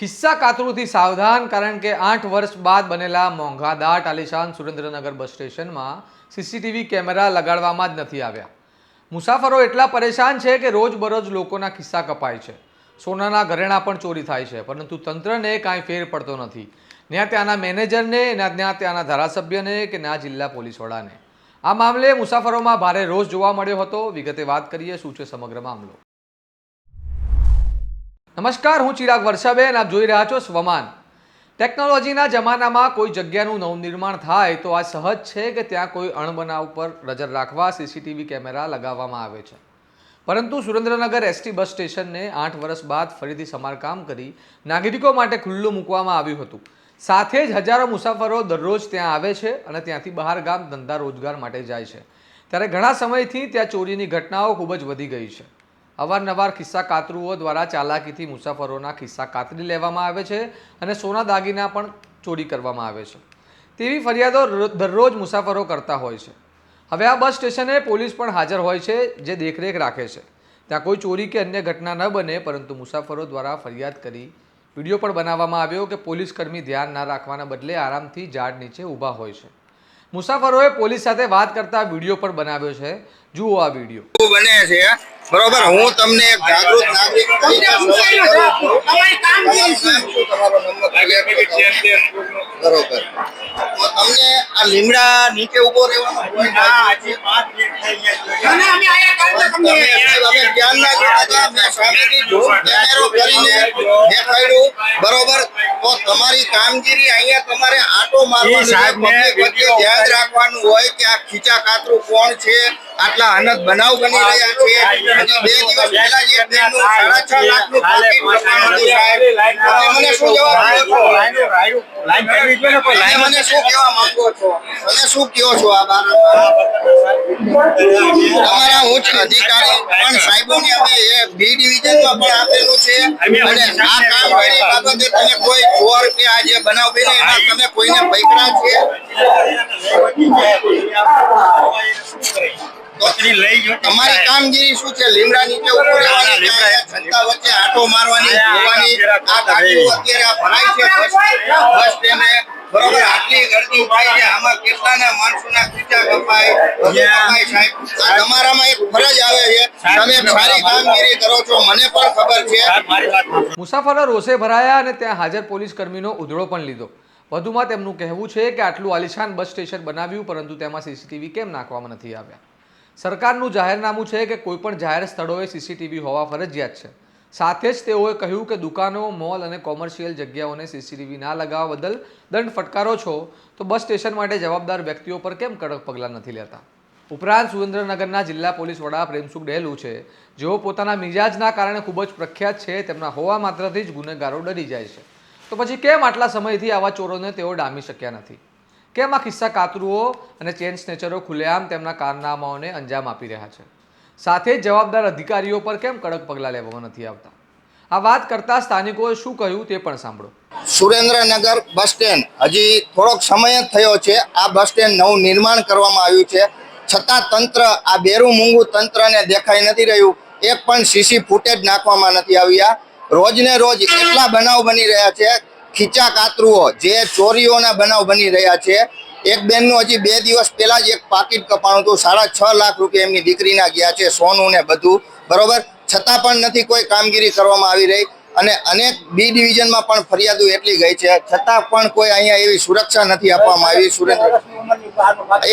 કિસ્સા કાતરુંથી સાવધાન કારણ કે આઠ વર્ષ બાદ બનેલા મોંઘાદાટ આલિશાન સુરેન્દ્રનગર બસ સ્ટેશનમાં સીસીટીવી કેમેરા લગાડવામાં જ નથી આવ્યા. મુસાફરો એટલા પરેશાન છે કે રોજબરોજ લોકોના કિસ્સા કપાય છે. સોનાના ઘરેણાં પણ ચોરી થાય છે, પરંતુ તંત્રને કાંઈ ફેર પડતો નથી. ના ત્યાંના મેનેજરને ના ત્યાં ત્યાંના ધારાસભ્યને કે ના જિલ્લા પોલીસ વડાને. આ મામલે મુસાફરોમાં ભારે રોષ જોવા મળ્યો હતો. વિગતે વાત કરીએ શું છે સમગ્ર મામલો. નમસ્કાર, હું ચિરાગ વર્ષાબેન, આપ જોઈ રહ્યા છો સ્વમાન. ટેકનોલોજીના જમાનામાં કોઈ જગ્યાનું નવનિર્માણ થાય તો આ સહજ છે કે ત્યાં કોઈ અણબનાવ પર નજર રાખવા સીસીટીવી કેમેરા લગાવવામાં આવે છે. પરંતુ સુરેન્દ્રનગર એસટી બસ સ્ટેશનને આઠ વર્ષ બાદ ફરીથી સમારકામ કરી નાગરિકો માટે ખુલ્લું મૂકવામાં આવ્યું હતું. સાથે જ હજારો મુસાફરો દરરોજ ત્યાં આવે છે અને ત્યાંથી બહાર ગામ ધંધા રોજગાર માટે જાય છે. ત્યારે ઘણા સમયથી ત્યાં ચોરીની ઘટનાઓ ખૂબ જ વધી ગઈ છે. અવારનવાર ખિસ્સા કાતરુઓ દ્વારા ચાલાકીથી મુસાફરોના ખિસ્સા કાતરી લેવામાં આવે છે અને સોના દાગીના પણ ચોરી કરવામાં આવે છે. તેવી ફરિયાદો દરરોજ મુસાફરો કરતા હોય છે. હવે આ બસ સ્ટેશને પોલીસ પણ હાજર હોય છે, જે દેખરેખ રાખે છે. ત્યાં કોઈ ચોરી કે અન્ય ઘટના ન બને, પરંતુ મુસાફરો દ્વારા ફરિયાદ કરી વીડિયો પણ બનાવવામાં આવ્યો કે પોલીસ કર્મી ધ્યાન ના રાખવાના બદલે આરામથી ઝાડ નીચે ઊભા હોય છે. મુસાફરોએ પોલીસ સાથે વાત કરતા વીડિયો પણ બનાવ્યો છે. જુઓ આ વીડિયો. બને છે બરોબર હું તમને એક જાગૃત? નાગરિક. બરોબર. તમને આ લીમડા નીચે ઊભો રહેવાનો. બરોબર. તો તમારી કામગીરી અહીંયા તમારે આટો મારવાનો ધ્યાન રાખવાનું હોય કે આ ખીચા કાતરું કોણ છે? આટલા અનંત બનાવ બની રહ્યા છે. અને બે દિવસ પહેલા જે બેનનું સાડા છ લાખનું પાકીટ કપાણું હતું સાહેબ. તમે મને શું જવાબ આપો છો? મને શું કહેવા માંગો છો? તમે શું કહો છો આ બારામાં? તમારા ઉચ્ચ અધિકારી પણ સાહેબોને અમે એ બી ડિવિઝનમાં પણ આપેલું છે. અને આ કામગીરી બાબતે તમે કોઈ ચોર કે આ જે બનાવ બન્યો એમાં તમે કોઈને પૈકરા છે? તમારી કામગીરી શું છે? લીમડા નીચે ઉપર આવવાની જનતા વચ્ચે આટો મારવાની જોવાની? આ ગાડીઓ અત્યારે આ ભરાય છે. બસ બસ સ્ટેન્ડે બરોબર આટલી ગરદી ઉભાઈ છે. આમાં કેટલાના માણસોના ખીચા કપાય કપાય સાહેબ. આ તમારામાં એક ફરજ આવે છે. તમે સારી કામગીરી કરો છો. મને પણ ખબર છે. મુસાફરો રોષે ભરાયા અને ત્યાં હાજર પોલીસ કર્મીનો ઉધડો પણ લીધો. વધુમાં તેમનું કહેવું છે કે આટલું આલિશાન બસ સ્ટેશન બનાવ્યું પરંતુ તેમાં સીસીટીવી કેમ નાખવામાં નથી આવ્યા? સરકારનું જાહેરનામું છે કે કોઈપણ જાહેર સ્થળોએ સીસીટીવી હોવા ફરજિયાત છે. સાથે જ તેઓએ કહ્યું કે દુકાનો, મોલ અને કોમર્શિયલ જગ્યાઓને સીસીટીવી ના લગાવવા બદલ દંડ ફટકારો છો, તો બસ સ્ટેશન માટે જવાબદાર વ્યક્તિઓ પર કેમ કડક પગલાં નથી લેતા? ઉપરાંત સુરેન્દ્રનગરના જિલ્લા પોલીસ વડા પ્રેમસુખ ડેલુ છે. જેઓ પોતાના મિજાજના કારણે ખૂબ જ પ્રખ્યાત છે, તેમના હોવા માત્રથી જ ગુનેગારો ડરી જાય છે. તો પછી કેમ આટલા સમયથી આવા ચોરોને તેઓ ડામી શક્યા નથી? કેમ આ કિસ્સા કાતરુઓ અને ચેન સ્નેચરો ખુલ્લેઆમ તેમના કારનામાઓને અંજામ આપી રહ્યા છે? સાથે જવાબદાર અધિકારીઓ પર કેમ કડક પગલાં લેવામાં નથી આવતા? આ વાત કરતા સ્થાનિકોએ શું કહ્યું તે પણ સાંભળો. Surendranagar bus stand. હજી થોડોક સમય જ થયો છે આ બસ સ્ટેન્ડ નવું નિર્માણ કરવામાં આવ્યું છે. છતાં તંત્ર, આ બેરું મૂંગું તંત્રને દેખાઈ નથી રહ્યું. એક પણ સીસી ફૂટેજ નાખવામાં નથી આવ્યા. રોજને રોજ એટલા બનાવ બની રહ્યા છે ખીચા કાતરુઓ જે ચોરીઓના બનાવ બની રહ્યા છે. એક બેનનું હજી બે દિવસ પહેલાં જ એક પાકીટ કપાણું હતું. સાડા છ લાખ રૂપિયા એમની દીકરીના ગયા છે, સોનું ને બધું. બરોબર? છતાં પણ નથી કોઈ કામગીરી કરવામાં આવી રહી અને અનેક બી ડિવિઝનમાં પણ ફરિયાદો એટલી ગઈ છે. છતાં પણ કોઈ અહીંયા એવી સુરક્ષા નથી આપવામાં આવી. સુરેન્દ્ર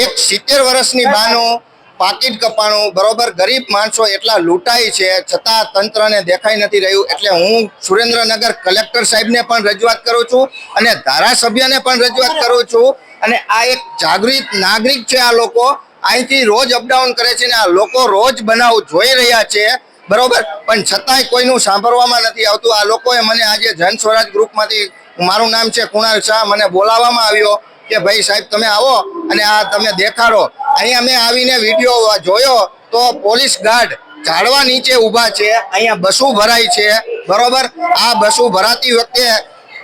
એક સિત્તેર વર્ષની બાનું પાકીટ કપાણું, બરોબર? ગરીબ માણસો એટલા લૂંટાય છે, છતાં તંત્રને દેખાઈ નથી રહ્યું. એટલે હું સુરેન્દ્રનગર કલેક્ટર સાહેબને પણ રજૂઆત કરું છું અને ધારાસભ્યને પણ રજૂઆત કરું છું. અને આ એક જાગૃત નાગરિક છે આ લોકો. અહીંથી રોજ અપડાઉન કરે છે ને આ લોકો રોજ બનાવ જોઈ રહ્યા છે, બરોબર? પણ છતાંય કોઈનું સાંભળવામાં નથી આવતું. આ લોકોએ મને આજે જન સ્વરાજ ગ્રુપમાંથી, મારું નામ છે કુણાલ શાહ, મને બોલાવવામાં આવ્યો. કે ભાઈ સાહેબ, તમે આવો અને આ તમે દેખાડો. અહીંયા મેં આવીને વીડિયો જોયો તો પોલીસ ગાર્ડ ઝાડવા નીચે ઊભા છે, અહીંયા બસો ભરાય છે, બરોબર? આ બસો ભરાતી વખતે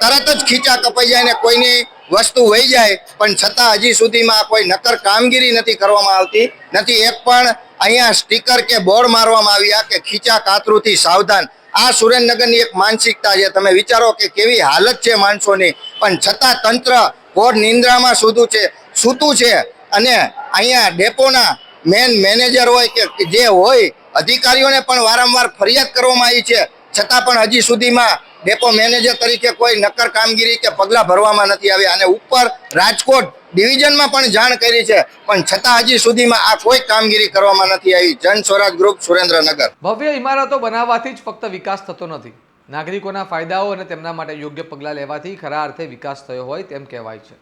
તરત જ ખીચા કપાઈ જાય ને કોઈની વસ્તુ વહી જાય, પણ છતાં હજી સુધીમાં કોઈ નક્કર કામગીરી નથી કરવામાં આવતી. નથી, એક પણ અહીંયા સ્ટીકર કે બોર્ડ મારવામાં આવ્યા કે ખીચા કાતરુથી સાવધાન. આ સુરેન્દ્રનગરની એક માનસિકતા છે. તમે વિચારો કે કેવી હાલત છે માણસોની. પણ છતાં તંત્ર ઘોર નિંદ્રામાં સૂતું છે સૂતું છે અને અહીંયા ડેપોના મેન મેનેજર હોય કે જે હોય, અધિકારીઓને પણ વારંવાર ફરિયાદ કરવામાં આવી છે. છતાં પણ હજી સુધીમાં ડેપો મેનેજર તરીકે કોઈ નક્કર કામગીરી કે પગલાં ભરવામાં નથી આવ્યા અને ઉપર રાજકોટ ડિવિઝનમાં પણ જાણ કરી છે. પણ છતાં હજી સુધીમાં આ કોઈ કામગીરી કરવામાં નથી આવી. જન સ્વરાજ ગ્રુપ સુરેન્દ્રનગર. ભવ્ય ઇમારતો બનાવવાથી જ ફક્ત વિકાસ થતો નથી. નાગરિકોના ફાયદાઓ અને તેમના માટે યોગ્ય પગલાં લેવાથી ખરા અર્થે વિકાસ થયો હોય તેમ કહેવાય છે.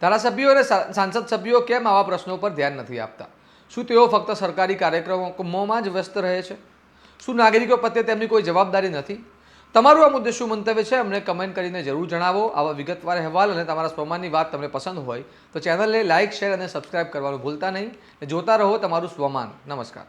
ધારાસભ્યો અને સાંસદ સભ્યો કેમ આવા પ્રશ્નો પર ધ્યાન નથી આપતા? શું તેઓ ફક્ત સરકારી કાર્યક્રમોમાં જ વ્યસ્ત રહે છે? શું નાગરિકો પ્રત્યે તેમની કોઈ જવાબદારી નથી? તમારું આ મુદ્દે શું મંતવ્ય છે અમને કમેન્ટ કરીને જરૂર જણાવો. આવા વિગતવાર અહેવાલ અને તમારા સ્વમાનની વાત તમને પસંદ હોય તો ચેનલને લાઇક, શેર અને સબસ્ક્રાઇબ કરવાનું ભૂલતા નહીં. જોતા રહો તમારું સ્વમાન. નમસ્કાર.